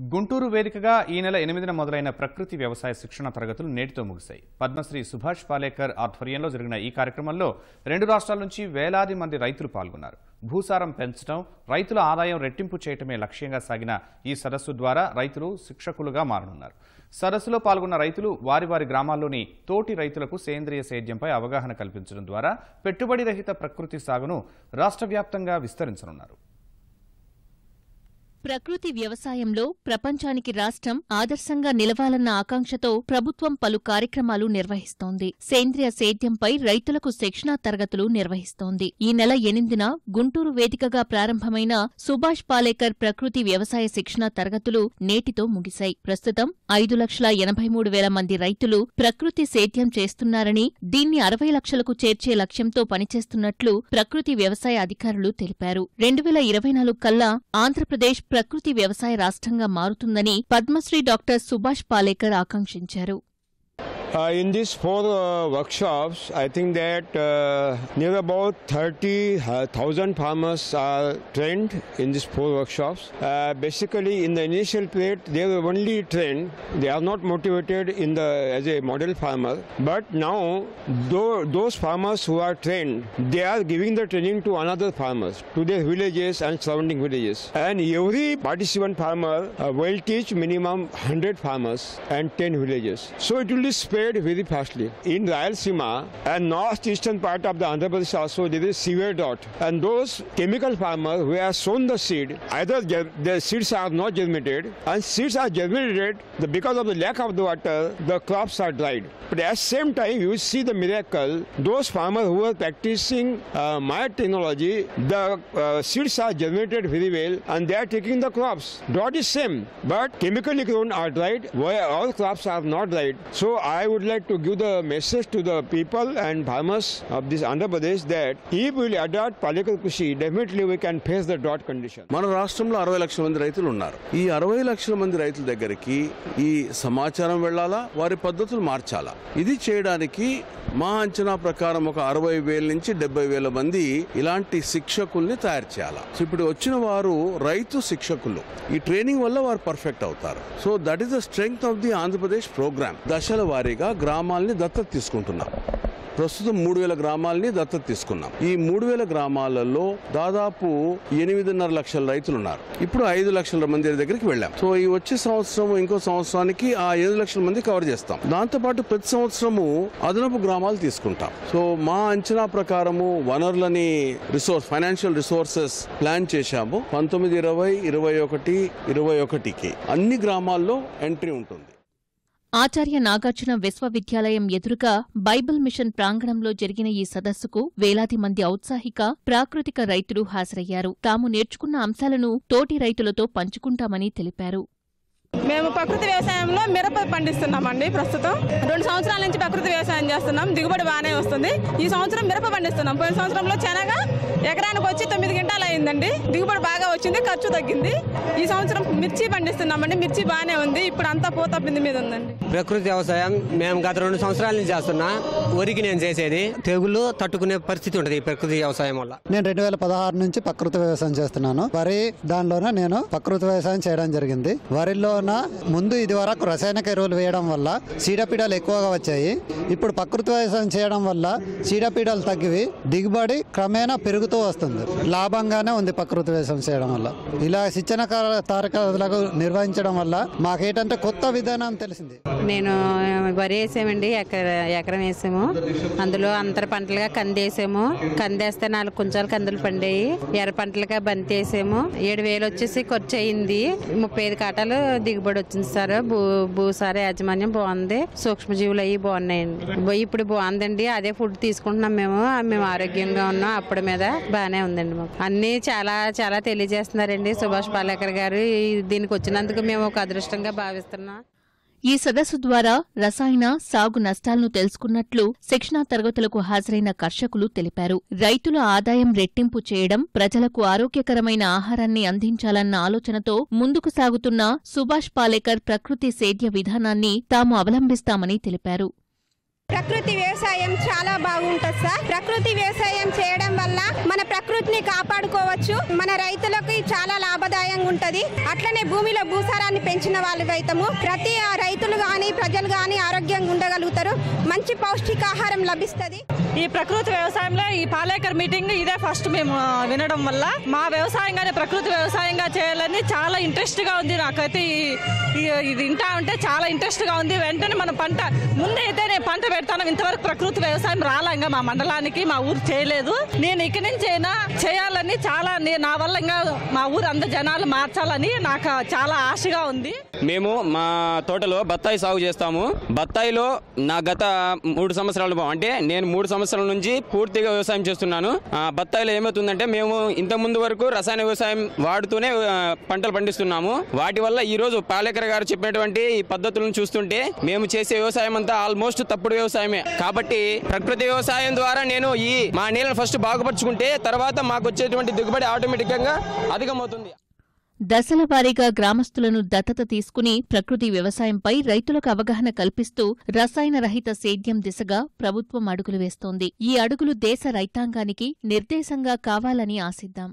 గుంటూరు వేదికగా ఈ నెల ఎనిమిదిన మొదలైన ప్రకృతి వ్యవసాయ శిక్షణ తరగతులు నేటితో ముగిశాయి. పద్మశ్రీ సుభాష్ పాలేకర్ ఆధ్వర్యంలో జరిగిన ఈ కార్యక్రమంలో రెండు రాష్ట్రాల నుంచి వేలాది మంది రైతులు పాల్గొన్నారు. భూసారం పెంచడం రైతుల ఆదాయం రెట్టింపు చేయటమే లక్ష్యంగా సాగిన ఈ సదస్సు ద్వారా రైతులు శిక్షకులుగా మారనున్నారు. సదస్సులో పాల్గొన్న రైతులు వారి వారి గ్రామాల్లోని తోటి రైతులకు సేంద్రియ సేద్యంపై అవగాహన కల్పించడం ద్వారా పెట్టుబడి రహిత ప్రకృతి సాగును రాష్ట్ర విస్తరించనున్నారు. ప్రకృతి వ్యవసాయంలో ప్రపంచానికి రాష్ట్రం ఆదర్శంగా నిలవాలన్న ఆకాంక్షతో ప్రభుత్వం పలు కార్యక్రమాలు నిర్వహిస్తోంది. సేంద్రియ సేద్యంపై రైతులకు శిక్షణా తరగతులు నిర్వహిస్తోంది. ఈ నెల ఎనిమిదిన గుంటూరు వేదికగా ప్రారంభమైన సుభాష్ పాలేకర్ ప్రకృతి వ్యవసాయ శిక్షణా తరగతులు నేటితో ముగిశాయి. ప్రస్తుతం ఐదు లక్షల ఎనభై మూడు వేల మంది రైతులు ప్రకృతి సేద్యం చేస్తున్నారని దీన్ని అరవై లక్షలకు చేర్చే లక్ష్యంతో పనిచేస్తున్నట్లు ప్రకృతి వ్యవసాయ అధికారులు తెలిపారు. రెండు వేల ఇరవై నాలుగు కల్లా ఆంధ్రప్రదేశ్ ప్రకృతి వ్యవసాయ రాష్ట్రంగా మారుతుందని పద్మశ్రీ డాక్టర్ సుభాష్ పాలేకర్ ఆకాంక్షించారు. In these four uh, workshops, I think that uh, near about 30,000 farmers are trained in these four workshops. Uh, basically, in the initial period, they were only trained. They are not motivated in the as a model farmer. But now, tho- those farmers who are trained, they are giving the training to another farmers, to their villages and surrounding villages. And every participant farmer uh, will teach minimum 100 farmers and 10 villages. So it will be spread very fastly. In Rayalaseema and northeastern part of the Andhra Pradesh also there is severe drought. And those chemical farmers who have sown the seed, either the seeds are not germinated and seeds are germinated because of the lack of the water, the crops are dried. But at the same time, you see the miracle. Those farmers who are practicing uh, my technology, the uh, seeds are germinated very well and they are taking the crops. Drought is same, but chemically grown are dried, where all crops are not dried. So I would like to give the message to the people and farmers of this Andhra Pradesh that if we will adopt Palekar Kushi, definitely we can face the drought condition. మన రాష్ట్రంలో అరవై లక్షల మంది రైతులు ఉన్నారు ఈ అరవై లక్షల మంది రైతుల దగ్గరికి ఈ సమాచారం వెళ్ళాలా వారి పద్ధతులు మార్చాలా ఇది చేయడానికి మా అంచనా ప్రకారం ఒక అరవై వేల నుంచి డెబ్బై వేల మంది ఇలాంటి శిక్షకుల్ని తయారు చేయాలి. సో ఇప్పుడు వచ్చిన వారు రైతు శిక్షకులు. ఈ ట్రైనింగ్ వల్ల వారు పర్ఫెక్ట్ అవుతారు. So that is the strength of the Andhra Pradesh programme. దశల వారీగా గ్రామాల్ని దత్తత తీసుకుంటున్నారు. ప్రస్తుతం మూడు వేల గ్రామాలని దత్తత తీసుకున్నాం. ఈ మూడు వేల గ్రామాలలో దాదాపు ఎనిమిదిన్నర లక్షల రైతులు ఉన్నారు ఇప్పుడు ఐదు లక్షల మంది దగ్గరికి వెళ్ళాం. సో ఈ వచ్చే సంవత్సరం ఇంకో సంవత్సరానికి ఆ ఐదు లక్షల మంది కవర్ చేస్తాం. దాంతోపాటు ప్రతి సంవత్సరము అదనపు గ్రామాలు తీసుకుంటాం. సో మా అంచనా ప్రకారము వనరులని రిసోర్స్ ఫైనాన్షియల్ రిసోర్సెస్ ప్లాన్ చేశాము. పంతొమ్మిది ఇరవై ఇరవై ఒకటి ఇరవై ఒకటికి. అన్ని గ్రామాల్లో ఎంట్రీ ఉంటుంది. ఆచార్య నాగార్జున విశ్వవిద్యాలయం ఎదురుగా బైబిల్ మిషన్ ప్రాంగణంలో జరిగిన ఈ సదస్సుకు వేలాది మంది ఔత్సాహిక ప్రాకృతిక రైతులు హాజరయ్యారు. తాము నేర్చుకున్న అంశాలను తోటి రైతులతో పంచుకుంటామని తెలిపారు. మేము ప్రకృతి వ్యవసాయంలో మిరప పండిస్తున్నామండి ప్రస్తుతం. రెండు సంవత్సరాల నుంచి ప్రకృతి వ్యవసాయం చేస్తున్నాం. దిగుబడి బాగానే వస్తుంది. ఈ సంవత్సరం మిరప పండిస్తున్నాం. పోయిన సంవత్సరంలో శనగ ఎకరానికి వచ్చి తొమ్మిది గంటలు అయిందండి. దిగుబడి బాగా వచ్చింది ఖర్చు తగ్గింది. ఈ సంవత్సరం మిర్చి పండిస్తున్నామండి. మిర్చి బాగానే ఉంది. ఇప్పుడు అంతా పూత పిండి మీద ఉందండి. ప్రకృతి వ్యవసాయం మేము గత రెండు సంవత్సరాల నుంచి చేస్తున్నా. వరికి నేను చేసేది. తెగుళ్ళు తట్టుకునే పరిస్థితి ఉంటుంది ఈ ప్రకృతి వ్యవసాయం వల్ల. నేను రెండు వేల పదహారు నుంచి ప్రకృతి వ్యవసాయం చేస్తున్నాను. వరి దానిలోనే నేను ప్రకృతి వ్యవసాయం చేయడం జరిగింది. వరిలోన ముందు ఇది వరకు రసాయనిక ఎరువులు వేయడం వల్ల చీడపీడలు ఎక్కువగా వచ్చాయి. ఇప్పుడు ప్రకృతి వ్యవసాయం చేయడం వల్ల చీడపీడలు తగ్గివి దిగుబడి క్రమేణా పెరుగుతూ వస్తుంది. లాభంగానే ఉంది ప్రకృతి వ్యవసాయం చేయడం వల్ల. ఇలా శిక్షణ తారకాలకు నిర్వహించడం వల్ల మాకేటంటే కొత్త విధానం తెలిసింది. నేను వరి వేసామండి ఎకరం వేసాము. అందులో అంతర పంటలుగా కంది వేసాము. కంది వేస్తే నాలుగు కుంచాలు కందులు పండేయి. ఎర్ర పంటలుగా బంతి వేసాము. ఏడు వేలు వచ్చేసి ఖర్చు అయింది. ముప్పై ఐదు కాటాలు దిగుబడి వచ్చింది సార్. భూ భూసార యాజమాన్యం బాగుంది. సూక్ష్మజీవులు అవి బాగున్నాయండి ఇప్పుడు బాగుందండి. అదే ఫుడ్ తీసుకుంటున్నాం మేము. మేము ఆరోగ్యంగా ఉన్నాం. అప్పటి మీద బాగానే ఉందండి మాకు. అన్ని చాలా చాలా తెలియజేస్తున్నారండి సుభాష్ పాలేకర్ గారు. దీనికి వచ్చినందుకు మేము ఒక అదృష్టంగా భావిస్తున్నాం. ఈ సదస్సు ద్వారా రసాయన సాగు నష్టాలను తెలుసుకున్నట్లు శిక్షణా తరగతులకు హాజరైన కర్షకులు తెలిపారు. రైతుల ఆదాయం రెట్టింపు చేయడం ప్రజలకు ఆరోగ్యకరమైన ఆహారాన్ని అందించాలన్న ఆలోచనతో ముందుకు సాగుతున్న సుభాష్ పాలేకర్ ప్రకృతి సేద్య విధానాన్ని తాము అవలంబిస్తామని తెలిపారు. ప్రకృతి వ్యవసాయం చాలా బాగుంటుంది సార్. ప్రకృతి వ్యవసాయం చేయడం వల్ల మన ప్రకృతిని కాపాడుకోవచ్చు. మన రైతులకు చాలా లాభం ఉంటది. అట్లనే భూమిలో భూసారాన్ని పెంచిన వాళ్ళు రైతము. ప్రతి రైతులు గాని ప్రజలు గాని ఆరోగ్యంగా ఉండగలుగుతారు. మంచి పౌష్టికాహారం లభిస్తుంది. ఈ ప్రకృతి వ్యవసాయంలో ఈ పాలేకర్ మీటింగ్ ఇదే ఫస్ట్ మేము వినడం వల్ల. మా వ్యవసాయంగానే ప్రకృతి వ్యవసాయంగా చేయాలని చాలా ఇంట్రెస్ట్గా ఉంది నాకైతే ఇది వింటా ఉంటే చాలా ఇంట్రెస్ట్గా ఉంది. వెంటనే మన పంట ముందైతే నేను పంట పెడతాను. ఇంతవరకు ప్రకృతి వ్యవసాయం రాలంగా మా మండలానికి మా ఊరు చేయలేదు. నేను ఇక్కడి నుంచి అయినా చేయాలని చాలా నే- నా వల్ల ఇంకా మా ఊరు అందరు జనాలు మార్చాలని నాకు చాలా ఆశగా ఉంది. మేము మా తోటలో బత్తాయి సాగు చేస్తాము. బత్తాయిలో నా గత మూడు సంవత్సరాలు అంటే నేను మూడు సంవత్సరాల నుంచి పూర్తిగా వ్యవసాయం చేస్తున్నాను. బత్తాయిలో ఏమవుతుందంటే మేము ఇంత ముందు వరకు రసాయన వ్యవసాయం వాడుతూనే పంటలు పండిస్తున్నాము. వాటి వల్ల ఈ రోజు పాలేకర్ గారు చెప్పినటువంటి ఈ పద్ధతులను చూస్తుంటే మేము చేసే వ్యవసాయం అంతా ఆల్మోస్ట్ తప్పుడు వ్యవసాయమే. కాబట్టి ప్రకృతి వ్యవసాయం ద్వారా నేను ఈ మా నీళ్ళని ఫస్ట్ బాగుపరుచుకుంటే తర్వాత మాకు వచ్చేటువంటి దిగుబడి ఆటోమేటిక్గా అధికమవుతుంది. దశల వారీగా గ్రామస్తులను దత్తత తీసుకుని ప్రకృతి వ్యవసాయంపై రైతులకు అవగాహన కల్పిస్తూ రసాయన రహిత సేద్యం దిశగా ప్రభుత్వం అడుగులు వేస్తోంది. ఈ అడుగులు దేశ రైతాంగానికి నిర్దేశంగా కావాలని ఆశిద్దాం.